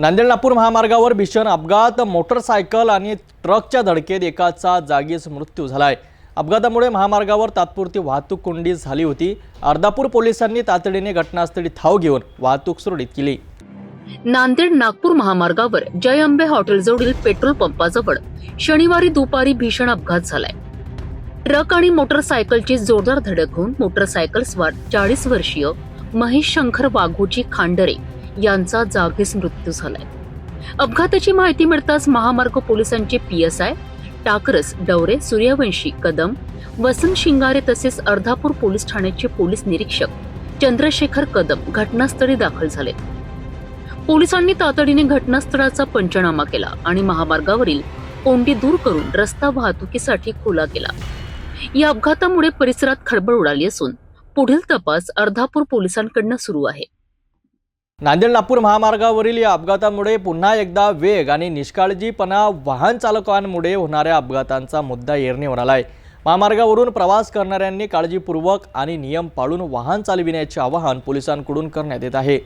नांदेड नागपूर महामार्गावर भीषण अपघात मोटरसायकल आणि ट्रकच्या धडकेत एकाचा जागीच मृत्यू झालाय. अपघातामुळे महामार्गावर तात्पुरती वाहतूक कोंडी झाली होती. अर्धापूर पोलिसांनी तातडीने घटनास्थळी धाव घेऊन वाहतूक सुरळीत केली. नांदेड नागपूर महामार्गावर जय अंबे हॉटेलजवळील पेट्रोल पंपाजवळ शनिवारी दुपारी भीषण अपघात झालाय. ट्रक आणि मोटरसायकलची जोरदार धडक होऊन मोटरसायकल स्वार चाळीस वर्षीय महेश शंकर वाघोजी खांडरे यांचा जागीच मृत्यू झालाय. अपघाताची माहिती मिळताच महामार्ग पोलिसांचे पीएसआय टाकरस डवरे सूर्यवंशी कदम वसंत शिंगारे तसेच अर्धापूर पोलीस ठाण्याचे पोलीस निरीक्षक चंद्रशेखर कदम घटनास्थळी दाखल झाले. पोलिसांनी तातडीने घटनास्थळाचा पंचनामा केला आणि महामार्गावरील कोंडी दूर करून रस्ता वाहतुकीसाठी खुला केला. या अपघातामुळे परिसरात खळबळ उडाली असून पुढील तपास अर्धापूर पोलिसांकडनं सुरू आहे. नांदेड नागपूर महामार्गावरील या अपघातामुळे पुन्हा एकदा वेग आणि निष्काळजीपणा वाहन चालकांमुळे होणाऱ्या अपघातांचा मुद्दा येरणीवर आहे महामार्गावरून प्रवास करणाऱ्यांनी काळजीपूर्वक आणि नियम पाळून वाहन चालविण्याचे आवाहन पोलिसांकडून करण्यात येत आहे.